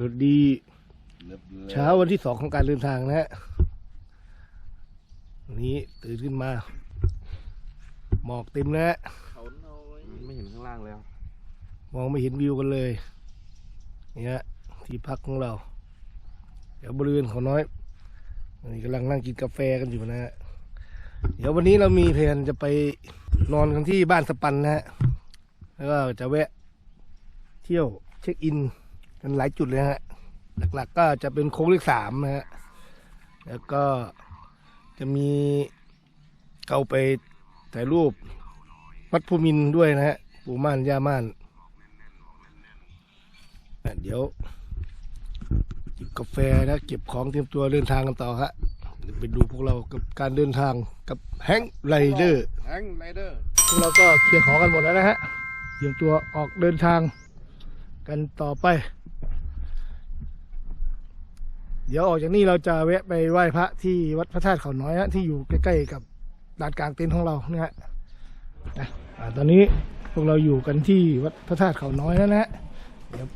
สวัสดีเช้าวันที่สองของการเดินทางนะฮะวันนี้ตื่นขึ้นมา หมอกเต็มแล้วไม่เห็นข้างล่างแล้ว มองไม่เห็นวิวกันเลยเนี่ยที่พักของเราเดี๋ยวบริเวณเขาน้อยอันนี้กำลังนั่งกินกาแฟกันอยู่นะฮะเดี๋ยววันนี้เรามีแผนจะไปนอนกันที่บ้านสปันนะฮะแล้วก็จะแวะ เที่ยวเช็คอิน กันหลายจุดเลยฮะ หลักๆก็จะเป็นโค้งเลขสามนะฮะ แล้วก็จะมีเข้าไปถ่ายรูปวัดภูมินทร์ด้วยนะฮะ ปู่ม่านย่าม่านอะเดี๋ยวจิบกาแฟนะเก็บของเตรียมตัวเดินทางกันต่อฮะเดี๋ยวไปดูพวกเรากับการเดินทางกับแฮงค์ไรเดอร์แฮงไรเดอร์พวกเราก็เคลียร์ของกันหมดแล้วนะฮะเตรียมตัวออกเดินทางกันต่อไป เดี๋ยวออกจากนี้เราจะแวะไปไหว้พระที่วัดพระธาตุเขาน้อยฮะที่อยู่ใกล้ๆกับลานกลางเต็นท์ของเราเนี่ยฮะนะอ่าตอนนี้พวกเราอยู่กันที่วัดพระธาตุเขาน้อยแล้วนะฮะเดี๋ยว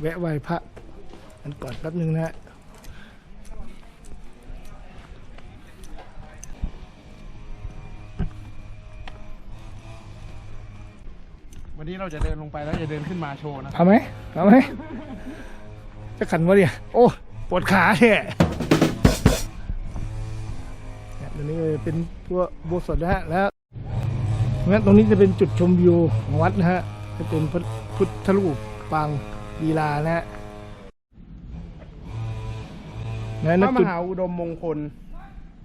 แวะไหว้พระกันก่อนแป๊บนึงนะฮะวันนี้เราจะเดินลงไปแล้วจะเดินขึ้นมาโชว์นะเอาไหมเอาไหมจะขันวะเนี่ยโอ้ ปวดขาแท้เนี่ยตรงนี้ก็เป็นพวกบัวสดนะฮะแล้วงั้นตรงนี้จะเป็นจุดชมวิวของวัดนะฮะจะเป็นพระพุทธรูปปางลีลานะฮะพงั้นณระมจุดหาอุดมมงคล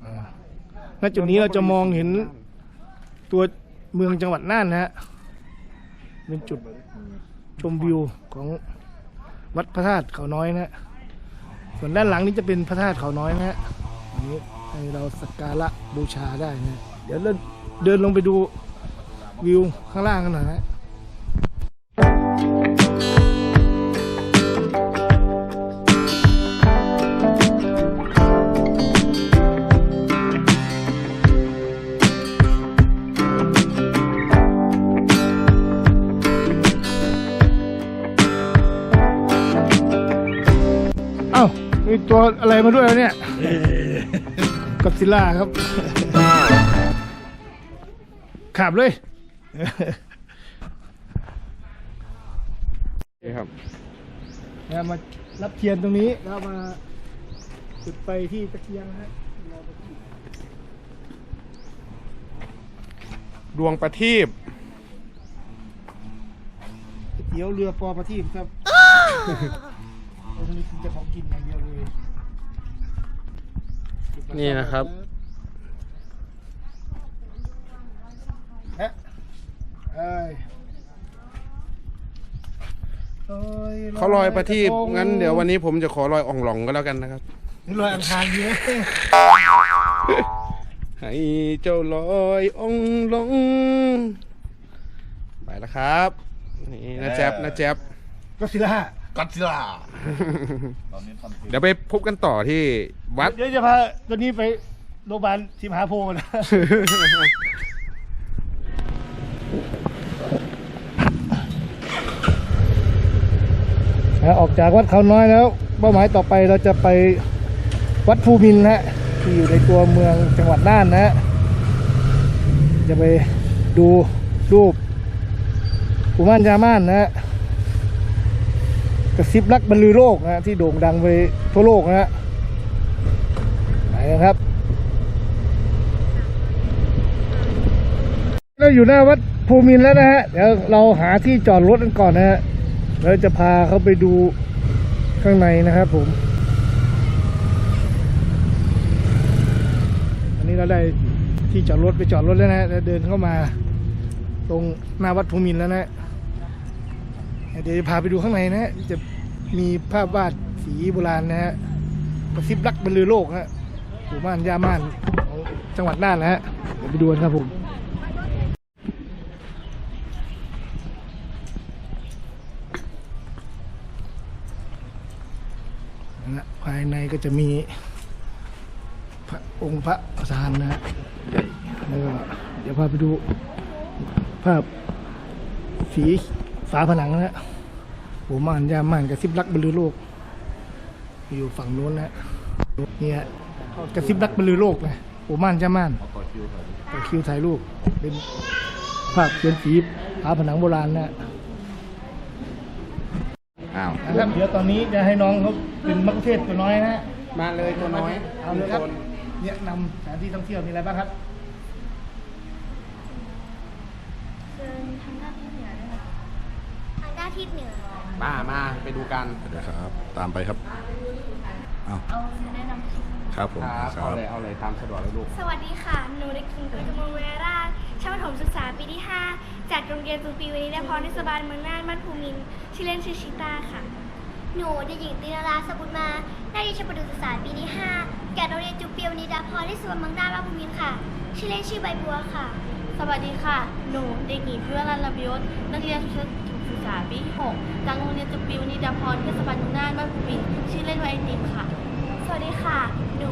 อ่าณจุดนี้เราจะมองเห็นตัวเมืองจังหวัดน่านนะฮะเป็นจุดชมวิวของวัดพระธาตุเขาน้อยนะฮะ ส่วนด้านหลังนี้จะเป็นพระธาตุเขาน้อยนะฮะอันนี้ให้เราสักการะบูชาได้นะ เดี๋ยวเราเดินลงไปดูวิวข้างล่างกันหน่อยนะ มีตัวอะไรมาด้วยวะเนี่ยกัปซิลล่าครับ ขับเลยนี่ครับนะมารับเทียนตรงนี้แล้วมาจุดไฟที่ตะเกียงนะฮะเราไปที่ดวงประทีปก๋วยเตี๋ยวเรือปอประทีปครับ เราจะมีกินแต่ของกินอย่างเดียวเลยนี่นะครับ ฮะเอ้ยโอ้ยเขาลอยประทีปกระทงั้นเดี๋ยววันนี้ผมจะขอลอยอ่องหลองก็แล้วกันนะครับนี่ลอยอังคารดีไหมให้เจ้าลอยอ่องหลองไปแล้วครับ นี่นะแจ๊บนะแจ๊บก็สิละ ก็อดซิลล่าเดี๋ยวไปพบกันต่อที่วัด เดี๋ยวจะพาตัวนี้ไปโรงพยาบาลสิมหาโพธิ์นะออกจากวัดเขาน้อยแล้ว เป้าหมายต่อไปเราจะไปวัดภูมินทร์นะฮะที่อยู่ในตัวเมืองจังหวัดน่านนะฮะจะไปดูรูปปู่ม่านยาม่านนะฮะ กระซิบรักบรรลือโลกนะฮะที่โด่งดังไปทั่วโลกนะฮะไปกันครับเราอยู่หน้าวัดภูมินแล้วนะฮะเดี๋ยวเราหาที่จอดรถกันก่อนนะฮะเราจะพาเขาไปดูข้างในนะครับผม อันนี้เราได้ที่จอดรถไปจอดรถแล้วนะฮะเดินเข้ามา ตรงหน้าวัดภูมินแล้วนะฮะ เดี๋ยวจะพาไปดูข้างในนะฮะจะมีภาพวาดสีโบราณนะฮะกระซิบรักบรรลือโลกฮะปู่ม่านย่าม่านของจังหวัดน่านนะฮะเดี๋ยวไปดูกันครับผมนะภายในก็จะมีพระองค์พระประธานนะฮะแล้วก็เดี๋ยวพาไปดูภาพสี ฝาผนังนะฮะโหม่านยามม่านกระซิบรักบรรลือโลก อยู่ฝั่งนู้นนะเนี่ยกระซิบรักบรรลือโลกนะโอม่านจ้าม่านต่อคิวถ่ายรูปเป็นภาพเขียนสีฝาผนังโบราณนะอ้าวนะครับเดี๋ยวตอนนี้จะให้น้องเขาเป็นมักคุเทศตัวน้อยนะมาเลยตัวน้อยเอาเลยครับเนี่ยนำสถานที่ท่องเที่ยวมีอะไรบ้างครับ อมามาไปดูกันเดี๋ยวครับ ตามไปครับเอาเอาแนะนำ ครับผมครับครัเอาบเลยเอาเลยตามสะดวกเลยลูก สวัสดีค่ะ หนูเด็กหญิงกฤตมลเวราชชั้นประถมศึกษาปีที่ 5 จากโรงเรียนตุปีวณิดาพรเทศบาลเมืองน่านบ้านภูมินทร์ชื่อเล่นชื่อชิตาค่ะ หนูเด็กหญิงตินาราสบุญมาได้เรียนชั้นประถมศึกษาปีที่ 5 จากโรงเรียนจุปีวณิดาพรเทศบาลเมืองน่านบ้านภูมินทร์ค่ะ ชื่อเล่นชื่อใบบัวค่ะ สวัสดีค่ะ หนูเด็กหญิงพิวรันลำยศนักเรียนชั้นศึก ษาปีที่ 6 จากโรงเรียนจุปิวนิดาพรเทศบาลเมืองน่านบ้านภูมินทร์ชื่อเล่นว่าไอติมค่ะ สวัสดีค่ะ หนู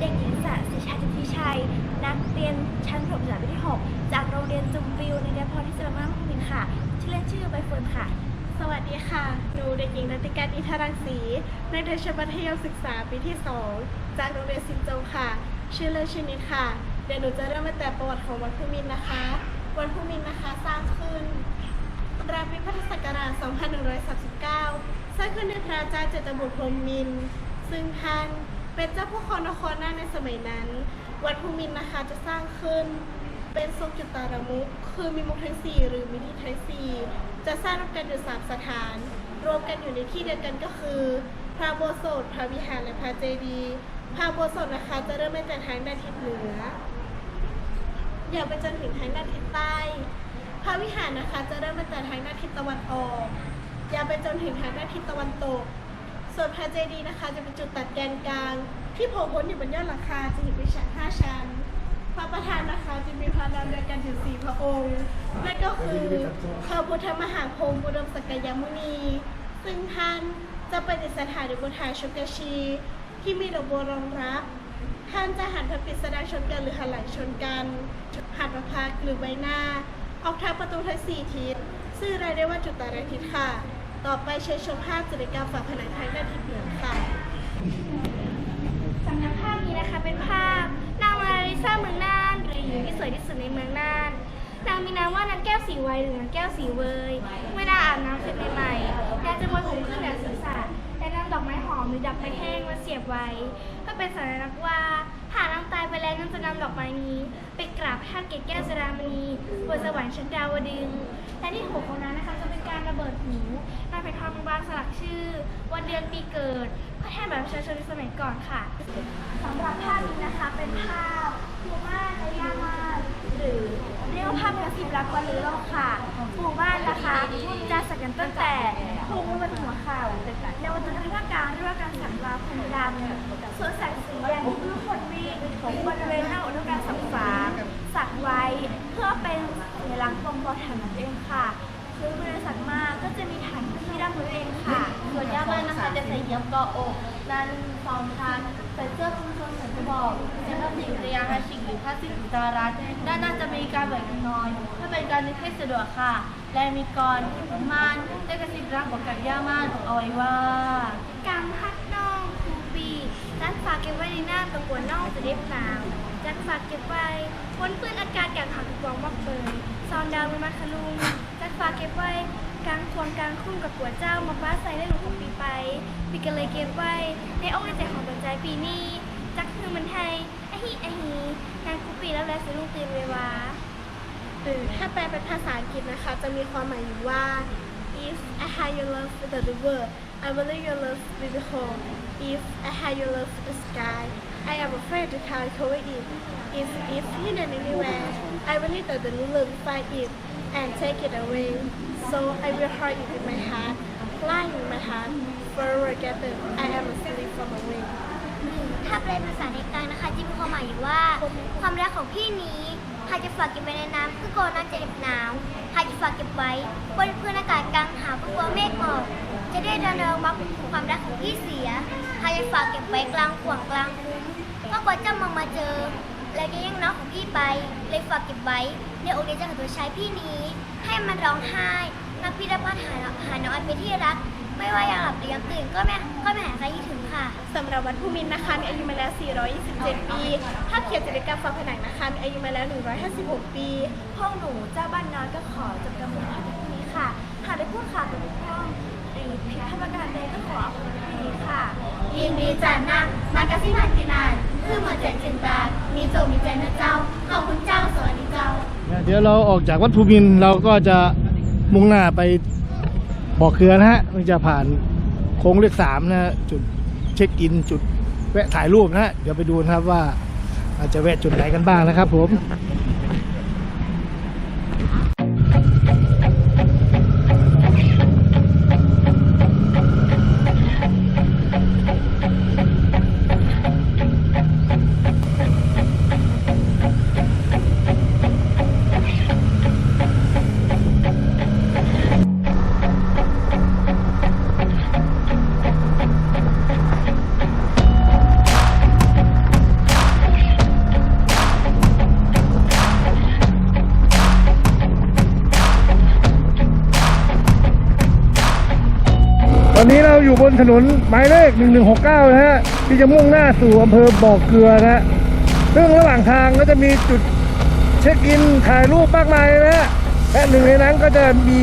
เด็กหญิงสะสิชาติพิชัย นักเรียนชั้นประถมศึกษาปีที่ 6 จากโรงเรียนจุมวิวในเดพรที่สระมาภูมินทร์ค่ะ ชื่อเล่นชื่อใบเฟิร์นค่ะ สวัสดีค่ะ หนูเด็กหญิงนันติการอินทรังสี นักเรียนชั้นมัธยมศึกษาปีที่ 2 จากโรงเรียนซินโจงค่ะ ชื่อเล่นชื่อนิดค่ะ เดี๋ยวหนูจะเริ่มตั้งแต่ประวัติของวัดภูมินทร์นะคะวัดภูมินทร์นะคะสร้างขึ้น ราวปีพุทธศักราช 2139 สร้างขึ้นโดยพระอาจารย์เจตบุตรพรมมินทร์ซึ่งท่านเป็นเจ้าผู้ครนครน่านในสมัยนั้น วัดภูมินทร์นะคะจะสร้างขึ้นเป็นทรงจุตารมุขคือมีมุขทั้งสี่หรือมีทิทั้งสี่จะสร้างรวมกันอยู่สามสถาน รวมกันอยู่ในที่เดียวกันก็คือ พระโบสถ์พระวิหารและพระเจดีย์พระโบสถ์นะคะจะเริ่มตั้งแต่ทางด้านทิศเหนืออย่าไปจนถึงทางด้านทิศใต้ พระวิหารนะคะ จะเริ่มตั้งแต่ทางด้านทิศตะวันออกยาวไปจนถึงทางด้านทิศตะวันตก ส่วนพระเจดีย์นะคะ จะเป็นจุดตัดแกนกลาง ที่โผล่พ้นอยู่บนยอดหลังคาจะเห็นเป็นชั้นห้าชั้นพระประธานนะคะจะมีพระนามเดียวกันถึงสี่พระองค์นั่นก็คือพระพุทธมหาพงศ์บุดมสกกยมุนี ซึ่งท่านจะเประดิษฐานอยู่บนฐาชุกชี ที่มีดอกบัวรองรับ ท่านจะหันพระปิดแสดงชนกันหรือหันหลังชนกันหันพระพักหรือใบหน้า ออกทางประตูทั้งสี่ทิศซึ่งรายได้ว่าจุดตาราทิศค่ะ ต่อไปเชิญชมภาพจิตรกรรมฝาผนังทางด้านทิศเหนือค่ะสำนักภาพนี้นะคะเป็นภาพ นางมาริซาเมืองน่านหรือหญิงที่สวยที่สุดในเมืองน่านนางมีนามว่านางแก้วสีไวหรือนางแก้วสีเวยเมื่อนางอาบน้ำเสร็จใหม่ๆนางจะมวยผมขึ้นเหนือศีรษะและนำดอกไม้หอมหรือดอกไม้แห้งมาเสียบไว้เพื่อเป็นสัญลักษณ์ว่า หากนางตายไปแล้วนางจะนำดอกไม้นี้ ไปกราบพระธาตุเกศแก้วสรามณีบนสวรรค์ชั้นดาวดึงและที่หัวของนางนะคะจะเป็นการระเบิดหูนางเป็นทองบางสลักชื่อ วันเดือนปีเกิดเพื่อแทนแบบประชาชนในสมัยก่อนค่ะสำหรับภาพนี้นะคะเป็นภาพหมู่บ้านและย่ามาศหรือเรียกว่าภาพกระสิบรักวันลือโลกค่ะหมู่บ้านนะคะจะสักกันตั้งแต่ทุ่งบนหัว เข่าวันจุดที่ภาคกลางเรียกว่าการสักลาผมดำส่วนแสงสีแดงที่ผู้คนวิ่งบริเวณหน้าอกด้วยการสักฟ้าสักไว้เพื่อเป็นสัญลักษณ์บ่งบอกฐานนั่นเองค่ะคือบริษัทมากก็จะมีฐานที่ด้านบนเองค่ะ ส่วนย่ามันะคะจะใส่เย็บเกาะอกนั้นสองชั้นใส่เสื้อคลุมชนเหมือนจะบอกเสื้อผ้าสีกระยางฮาชิกหรือผ้าสีกุตารัดด้านหน้าจะมีการแหวนน้อยเพื่อเป็นการนึกให้สะดวกค่ะ และมีกรมันได้กระซิบรักบอกกับย่ามันเอาไว้ว่าการพัดน่องคูปีจัดฝากเก็บไว้ในหน้าตะกัวน่องจะเด็บหนาวจัดฝากเก็บไว้บนปืนอากาศอย่างหักกวางมักเบยซอนดาวมีมาคลุงจัดฝากเก็บไว้กลางควงกลางคุ้มกับกัวเจ้ามาฟ้าใส่ได้หลงของปีไปปีกันเลยเก็บไว้ในอกในใจของตัวใจปีนี้จักคือมันไทยไอฮีไอฮีนางคูปีแล้วแลสิลุงตื่นเววา หรือถ้าแปลเป็นภาษาอังกฤษนะคะ จะมีความหมายอยู่ว่า if I had your love with the river I will let your love with the home if I had your love with the sky I am afraid to carry cover it if if hidden anywhere I will need the ruler to find it and take it away so I will hide it in my heart lying in my heart forever together I am asleep from the wind ถ้าแปลภาษาในกลางนะคะจะมีความหมายอยู่ว่า ความรักของพี่นี้ หากจะฝากเก็บไว้ในน้ำคือโกนน้ำจะเด็บหนาวหากจะฝากเก็บไว้บนพื้นอากาศกลางหาวเพื่อกลัวเมฆหมอกจะได้เดินเดินมาคุ้มความรักของพี่เสียหากจะฝากเก็บไว้กลางขวางกลางคุ้มก็กลัวเจ้ามองมาเจอ แล้วจะแย่งน้องของพี่ไป เลยฝากเก็บไว้ในโอกเดจของตัวชายพี่นี้ ให้มันร้องไห้นักพิรพัฒน์หาหาน้องอันเป็นที่รัก ไม่ว่าอยากหลับหรืออยากตื่นก็ไม่ก็ไม่หาใครคิดถึงค่ะ สำหรับวัดภูมินทร์นะคะมีอายุมาแล้ว 427 ปีภาพเขียนจิตรกรรมฝาผนังนะคะมีอายุมาแล้ว 156 ปีห้องหนูเจ้าบ้านน้อยก็ขอจบการบริหารที่นี้ค่ะ หากได้พูดข่าวหรือห้องหรือผิดพลาดประการใดก็ขออภัยที่นี้ค่ะยินดีจัดนะมากระซิบมากินนานคือเหมือนเจ็ดจินตามีโจมีใจนะเจ้าขอบคุณเจ้าสวัสดีเจ้า เดี๋ยวเราออกจากวัดภูมินทร์เราก็จะมุ่งหน้าไป บ่อเกลือนะฮะมันจะผ่านโค้งเลขสามนะ จุดเช็คอิน จุดแวะถ่ายรูปนะฮะ เดี๋ยวไปดูนะครับว่าเราจะแวะจุดไหนกันบ้างนะครับผม นถนนหมายเลข 1169 นะฮะ ที่จะมุ่งหน้าสู่อำเภอบ่อเกลือนะฮะ ซึ่งระหว่างทางก็จะมีจุดเช็คอินถ่ายรูปมากมายนะฮะ และหนึ่งในนั้นก็จะมี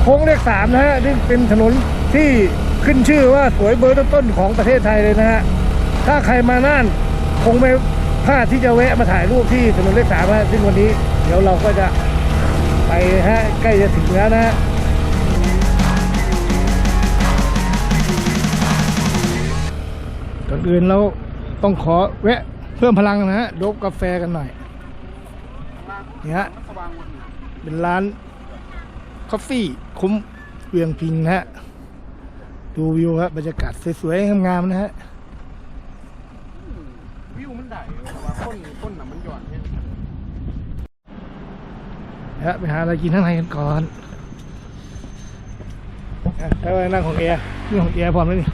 โค้งเลขสามนะฮะซึ่งเป็นถนนที่ขึ้นชื่อว่าสวยเบอร์ต้นๆของประเทศไทยเลยนะฮะ ถ้าใครมาน่านคงไม่พลาดที่จะแวะมาถ่ายรูปที่ถนนเลขสามนะฮะซึ่งวันนี้เดี๋ยวเราก็จะไปฮะใกล้จะถึงแล้วนะฮะ อื่นเราต้องขอแวะเพิ่มพลังนะฮะดบกาแฟกันหน่อยนี่ฮะเป็นร้านคอฟฟี่คุ้มเวียงพิงนะฮะดูวิวครับบรรยากาศสวยๆงามๆนะฮะวิวมันได้ว่าต้นต้นน่ะมันหย่อนเนี่ยนะฮะไปหาอะไรกินข้างในกันก่อนแล้วไปนั่งของแอร์นี่ของแอร์พร้อมแล้วนี่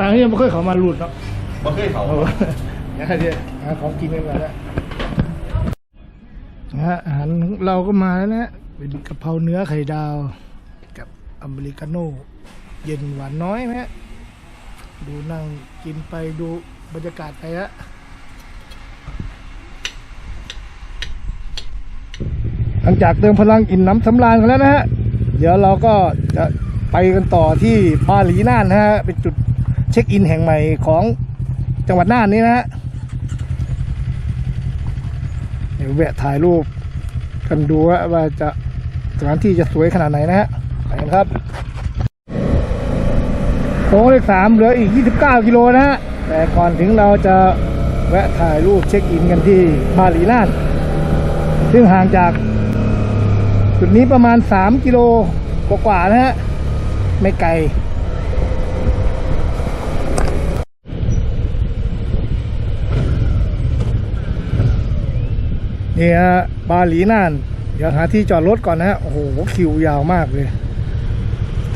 ต่างที่ยังไม่เคยเขามาหลุดเนาะบ่เคยเขาโอ้โหนะฮะเดี๋ยวหาของกินกันก่อนนะนะฮะอาหารเราก็มาแล้วนะฮะเป็นกะเพราเนื้อไข่ดาว กับอเมริกาโน่เย็นหวานน้อยนะฮะดูนั่งกินไปดูบรรยากาศไปฮะหลังจากเติมพลังอิ่มน้ำสำราญกันแล้วนะฮะ เดี๋ยวเราก็จะไปกันต่อที่บาหลีน่านนะฮะ เป็นจุด เช็คอินแห่งใหม่ของจังหวัดน่านนี้นะฮะเดี๋ยวแวะถ่ายรูปกันดูว่าจะสถานที่จะสวยขนาดไหนนะฮะไปกันครับโค้งเลขสามเหลืออีก 29 กิโลนะฮะแต่ก่อนถึงเราจะแวะถ่ายรูปเช็คอินกันที่บาหลีน่าน ซึ่งห่างจากจุดนี้ประมาณ 3 กิโลกว่าๆนะฮะ ไม่ไกล นี่ฮะบาหลีน่าน เดี๋ยวหาที่จอดรถก่อนนะฮะ โอ้โห คิวยาวมากเลย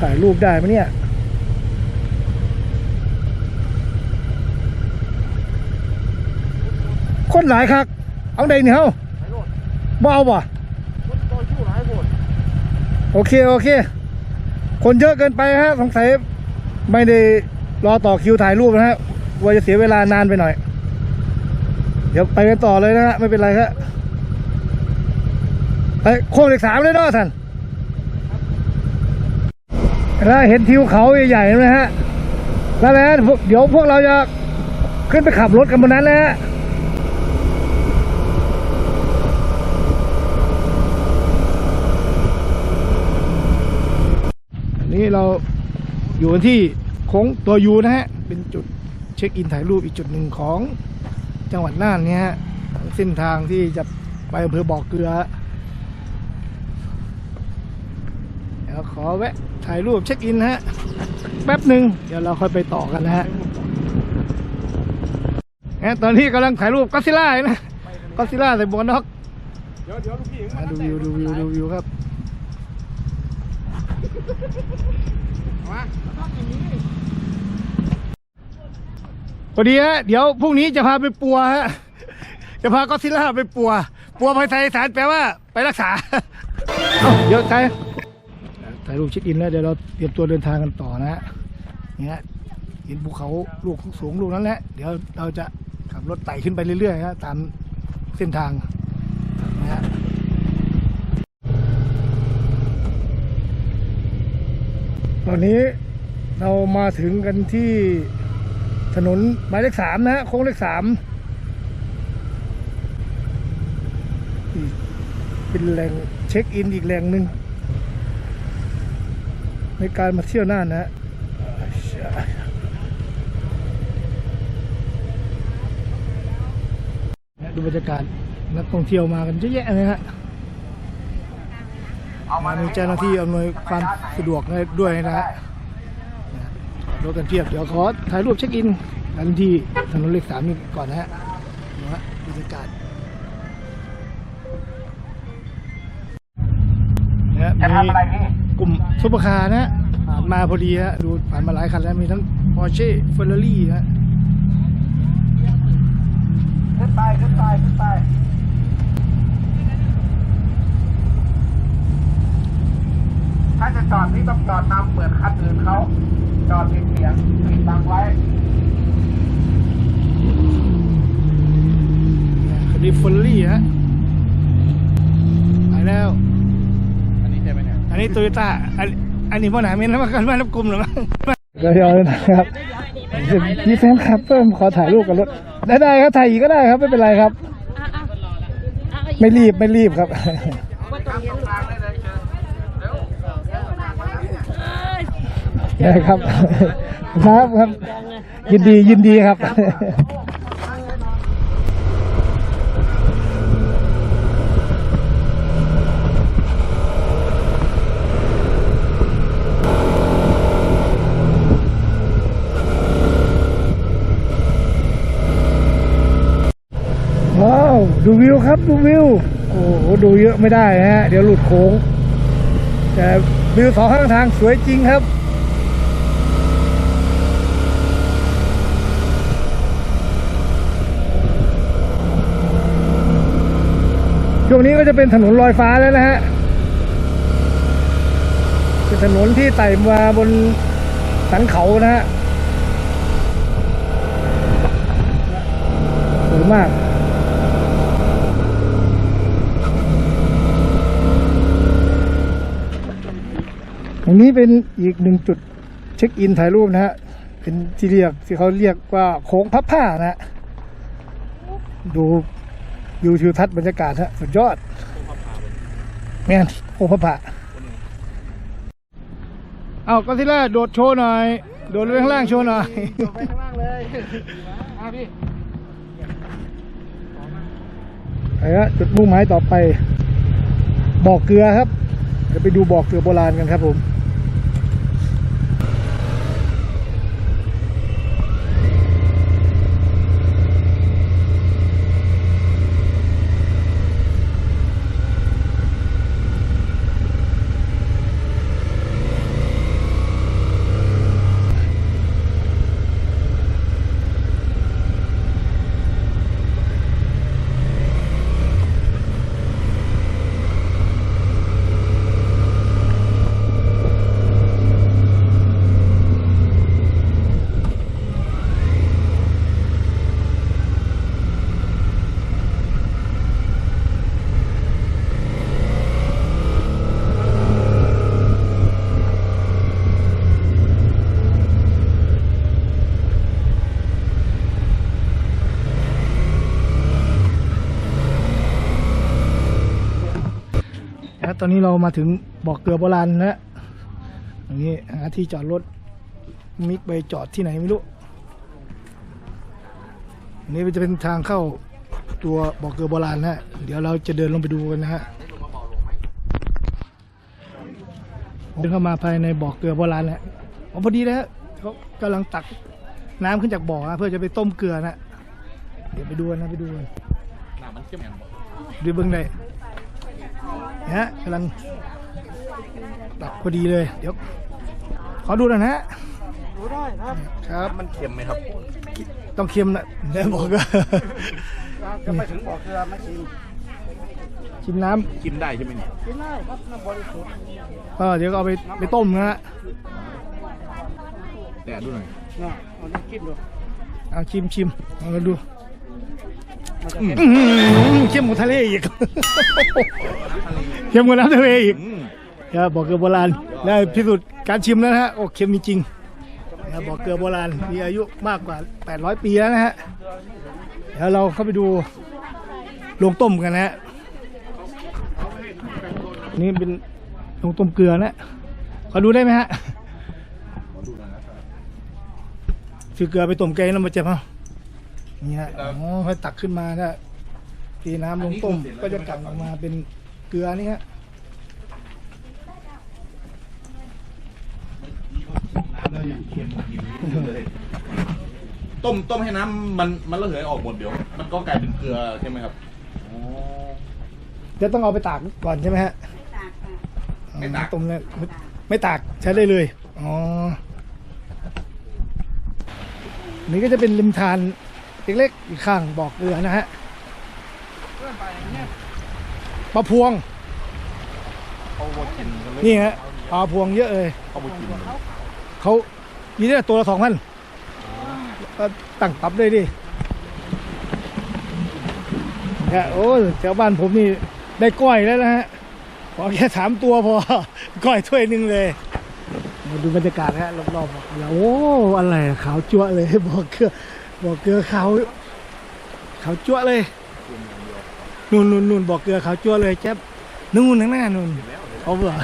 ถ่ายรูปได้ไหมเนี่ย คนหลายครับ เอาใดเนี่ยเฮาบ่เอาบ่โอเค โอเค คนเยอะเกินไปฮะ สงสัยไม่ได้รอต่อคิวถ่ายรูปนะฮะกลัวจะเสียเวลานานไปหน่อย เดี๋ยวไปกันต่อเลยนะฮะ ไม่เป็นไรครับ เอ้ยโค้งเลขสามเลยเนาะท่านแล้วเห็นทิวเขาใหญ่ๆนะฮะ แล้วนะพวเดี๋ยวพวกเราจะขึ้นไปขับรถกันบนนั้นนะฮะอันนี้เราอยู่ที่โค้งตัวยูนะฮะ เป็นจุดเช็คอินถ่ายรูปอีกจุดหนึ่งของจังหวัดน่านเนี่ยฮะเส้นทางที่จะไปอำเภอบ่อเกลือ เดี๋ยวขอ แวะถ่ายรูปเช็คอินนะฮะ แป๊บหนึ่งเดี๋ยวเราค่อยไปต่อกันนะฮะตอนนี้กำลังถ่ายรูปก็ซิล่านะก็ซิล่าใส่หมวนนอกเดี๋ยวเดี๋ยวลูกพี่ดูวิวดูวิวดูวิวครับพอดีฮะเดี๋ยวพรุ่งนี้จะพาไปปัวฮะจะพาก็ซิล่าไปปัว ปัวภาษาอีสานแปลว่าไปรักษาเอ้าเดี๋ยวใจ ถ่ายรูปเช็คอินแล้วเดี๋ยวเราเตรียมตัวเดินทางกันต่อนะฮะเนี่ยเห็นภูเขาลูกสูงลูกนั้นแหละเดี๋ยวเราจะขับรถไต่ขึ้นไปเรื่อยๆฮะตามเส้นทางนะฮะตอนนี้เรามาถึงกันที่ถนนหมายเลขสามนะฮะโค้งเลขสามเป็นแหล่งเช็คอินอีกแหล่งหนึ่ง ในการมาเที่ยวน่านนะฮะดูบรรยากาศนักท่องเที่ยวมากันเยอะแยะเลยฮะมามีเจ้าหน้าที่อำนวยความสะดวกให้ด้วยนะฮะรถกันเพียบเดี๋ยวขอถ่ายรูปเช็คอินกันที่ถนนเลขสามนี่ก่อนนะฮะดูฮะบรรยากาศนะฮะมี กลุ่มซุปเปอร์คาร์นะฮะผ่านมาพอดีฮะดูผ่านมาหลายคันแล้วมีทั้ง Porsche Ferrari ฮะขึ้นไปขึ้นไปขึ้นไปถ้าจะจอดนี่ต้องจอดนำเหมือนคันอื่นเขาจอดติดเสียงปิดบังไว้คันนี้ Ferrari ฮะไปแล้ว อันนี้ใช่ไหมเนี้โตโยต้าอันนี้พ่อหนาเมนแล้วมากันมานับกลุ่มหรือมั้งก็ยอมนะครับมีแฟนคลับเพิ่มขอถ่ายรูปกับรถได้ได้ครับถ่ายอีกก็ได้ครับไม่เป็นไรครับ ไม่รีบไม่รีบครับได้ครับครับครับยินดียินดีครับ ว้าว ดูวิวครับดูวิว โอ้โหดูเยอะไม่ได้ฮะ เดี๋ยวหลุดโค้ง แต่วิวสองข้างทางสวยจริงครับช่วงนี้ก็จะเป็นถนนลอยฟ้าแล้วนะฮะเป็นถนนที่ไต่มาบนสันเขานะฮะสวยมาก ตรงนี้เป็นอีกหนึ่งจุดเช็คอินถ่ายรูปนะฮะ เป็นที่เรียกที่เขาเรียกว่าโค้งพับผ้านะฮะ ดูวิวทิวทัศน์บรรยากาศฮะ สุดยอดแม่นโค้งพับผ้าเอาก็ที่แรกโดดโชว์หน่อย โดดลงไปข้างล่างโชว์หน่อยไปข้างล่างเลยอะพี่ไปฮะจุดมุ่งหมายต่อไปบ่อเกลือครับเดี๋ยวไปดูบ่อเกลือโบราณกันครับผม อนนี้เรามาถึงบ่อเกลือโบราณแล้วอย่างนี้หาที่จอดรถมิกไปจอดที่ไหนไม่รู้อันนี้จะเป็นทางเข้าตัวบ่อเกลือโบราณนะฮะเดี๋ยวเราจะเดินลงไปดูกันนะฮะเดินเข้ามาภายในบ่อเกลือโบราณแล้วอ๋อพอดีนะฮะเขากำลังตักน้ำขึ้นจากบ่อนะเพื่อจะไปต้มเกลือนะเดี๋ยวไปดูกันนะไปดูกันหน้ามันเข้มอย่างบอกดูเบื้องในนะ ฮะกำลังตักพอดีเลย เดี๋ยว ขอดูหน่อยนะฮะดูได้ครับครับ มันเค็มไหมครับ ต้องเค็มนะเดี๋ยวบอกก็ จะไปถึงบ่อเกลือมาชิมชิมน้ำกินได้ใช่ไหมเนี่ยก็เดี๋ยวก็เอาไปไปต้มนะฮะแดดดูหน่อยเอาชิมชิมเอามาดู อื้อหือเข้มกว่าทะเลอีก เข้มกว่าน้ำทะเลอีกครับบอกเกลือโบราณได้พิสูจน์การชิมแล้วนะฮะโอ้เค็มจริงๆนะครับบอกเกลือโบราณมีอายุมากกว่า 800 ปีแล้วนะฮะเดี๋ยวเราเข้าไปดูโรงต้มกันนะฮะนี่เป็นโรงต้มเกลือนะขอดูได้ไหมฮะซื้อเกลือไปต้มแกงแล้วมาเจ็บมั้ง นี่ฮะอ๋อค่อยตักขึ้นมานะทีน้ำลงต้มก็จะกลับออกมาเป็นเกลือนี่ฮะต้มต้มให้น้ำมันมันระเหยออกหมดเดี๋ยว มันก็กลายเป็นเกลือใช่ไหมครับอ๋อจะต้องเอาไปตากก่อนใช่ไหมฮะไม่ตากต้มเลยไม่ไม่ตากใช้ได้เลยอ๋อนี่ก็จะเป็นริมทาน เล็กๆอีกข้างบอกเกลือนะฮะปลาพวงเขาบดกินกันเลยนี่ฮะปลาพวงเยอะเลยเขาบดกินเขามีได้ตัวละสองพันก็ตั้งปรับเลยดิเนี่ยโอ้ยแถวบ้านผมนี่ได้ก้อยแล้วนะฮะขอแค่สามตัวพอก้อยถ้วยหนึ่งเลยมาดูบรรยากาศนะฮะรอบๆบอกโอ้อะไรอะขาวจั่วะเลยบอกเกลือ บอกเกลือขาวขาวจั่วะเลยนู่นนู่นนู่นบอกเกลือขาวจั่วเลยแจ๊บนู่นข้างหน้านู่นเอาเปล่า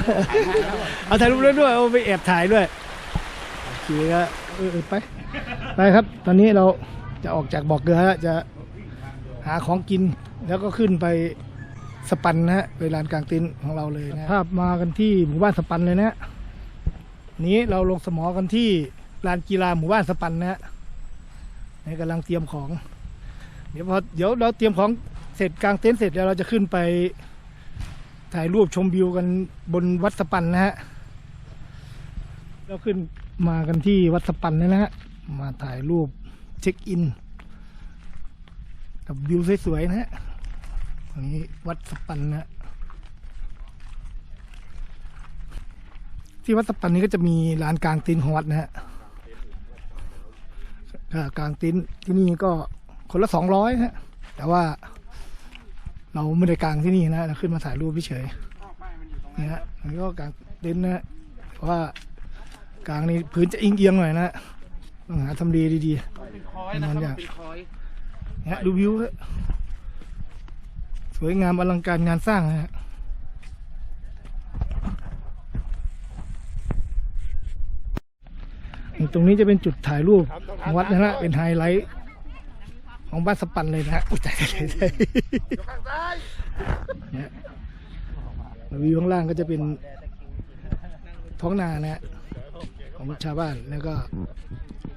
เอาถ่ายรูปด้วยด้วยเอาไปแอบถ่ายด้วยโอเคก็เออเออไปไปครับ ตอนนี้เราจะออกจากบอกเกลือแล้วจะหาของกินแล้วก็ขึ้นไปสปันนะฮะไปลานกลางเต็นท์ของเราเลยนะภาพมากันที่หมู่บ้านสปันเลยนะฮะนี้เราลงสมอกันที่ลานกีฬาหมู่บ้านสปันนะฮะ นี่กำลังเตรียมของ เดี๋ยวพอเดี๋ยวเราเตรียมของเสร็จกลางเต็นท์เสร็จแล้วเราจะขึ้นไป ถ่ายรูปชมวิวกันบนวัดสปันนะฮะเราขึ้นมากันที่วัดสปันนะฮะมาถ่ายรูปเช็คอิน กับวิวสวยๆนะฮะนนี้วัดสปันนะ ที่วัดสปันนี้ก็จะมีลานกลางเต็นท์ของวัดนะฮะ กลางเต็นท์ที่นี่ก็คนละสองร้อยฮะแต่ว่า เราไม่ได้กลางที่นี่นะเราขึ้นมาถ่ายรูปเฉยๆนี่ฮะอันนี้ก็กลางเต็นท์นะฮะแต่ว่ากลางนี้พื้นจะอิงเอียงๆหน่อยนะฮะต้องหาทำเลดีๆนอนอย่างเนี่ยดูวิวฮะสวยงามอลังการงานสร้างนะฮะ ตรงนี้จะเป็นจุดถ่ายรูปของวัดนะฮะเป็นไฮไลท์ของบ้านสปันเลยนะฮะอุ้ยตายตายตายตายเนี่วิวข้างล่างก็จะเป็นท้องนานะฮะของชาวบ้านแล้วก็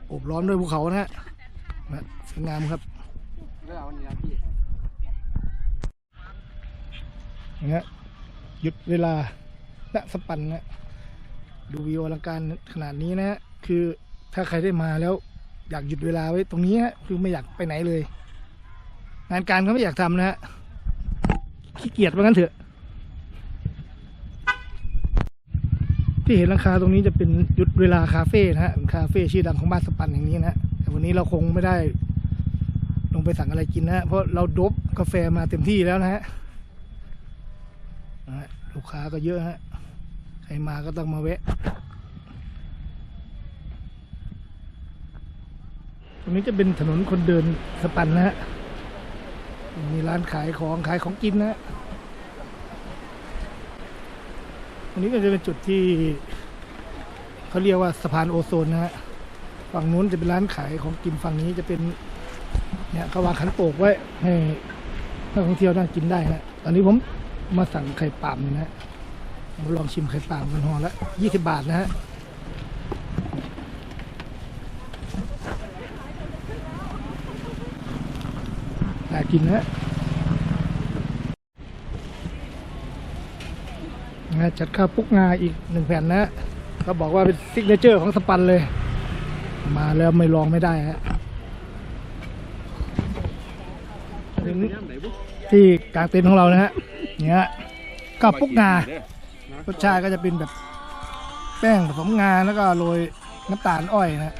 โอบล้อมด้วยภูเขานะฮะนะสวยงามครับนะฮะหยุดเวลาณสปันนะดูวิวอลังการขนาดนี้นะฮะ คือถ้าใครได้มาแล้วอยากหยุดเวลาไว้ตรงนี้ฮะคือไม่อยากไปไหนเลย งานการเขาไม่อยากทำนะฮะขี้เกียจว่างั้นเถอะ ที่เห็นราคาตรงนี้จะเป็นหยุดเวลาคาเฟ่นะฮะคาเฟ่ชื่อดังของบ้านสปันอย่างนี้นะฮะแต่วันนี้เราคงไม่ได้ ลงไปสั่งอะไรกินนะ เพราะเราดบกาแฟมาเต็มที่แล้วนะฮะลูกค้าก็เยอะฮะใครมาก็ต้องมาแวะ ตรงนี้จะเป็นถนนคนเดินสปันนะฮะ มีร้านขายของขายของกินนะฮะตรงนี้ก็จะเป็นจุดที่เขาเรียกว่าสะพานโอโซนนะฮะ ฝั่งนู้นจะเป็นร้านขายของกินฝั่งนี้จะเป็นเนี่ยเขาวางขันโตกไว้ให้นักท่องเที่ยวนั่งกินได้นะตอนนี้ผมมาสั่งไข่ปาล์มนะฮะลองชิมไข่ปามกันห่อละยี่สิบบาทนะฮะ น่ากินนะฮะนะจัดข้าวปุกงาอีกหนึ่งแผ่นนะฮะก็บอกว่าเป็นซิกเนเจอร์ของสปันเลย มาแล้วไม่ลองไม่ได้ฮะถึงที่กลางเต็นท์ของเรานะฮะเนี่ยก็ปุกงารสชาติก็จะเป็นแบบแป้งผสมงาแล้วก็โรยน้ำตาลอ้อยนะ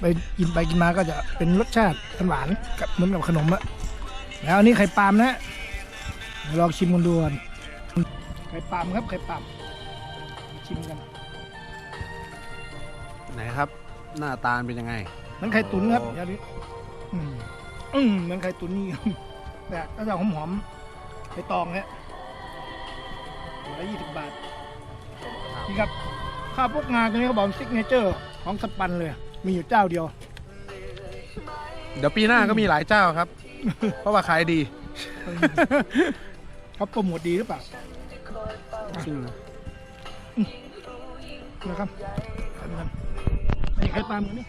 ไปกินไปกินมาก็จะเป็นรสชาติหวานๆกับเหมือนกับขนมอะแล้วอันนี้ไข่ปาล์มนะเดี๋ยวลองชิมกันดูก่อนไข่ปาล์มครับไข่ปาล์มชิมกัน ไหนครับ หน้าตาเป็นยังไง มันไข่ตุ๋นครับเดี๋ยวนี้อืมอืมมันไข่ตุ๋นนี่เนี่ยก็จะหอมๆไข่ตองเนี่ยหัวละยี่สิบบาทนี่ครับข้าวพวกงานตัวนี้เขาบอกซิกเนเจอร์ของสปันเลย มีอยู่เจ้าเดียว เดี๋ยวปีหน้าก็มีหลายเจ้าครับ เพราะว่าขายดี เขาโปรโมทดีหรือเปล่าจริงนะครับอันนี้ไข่ปลาหมือนนี่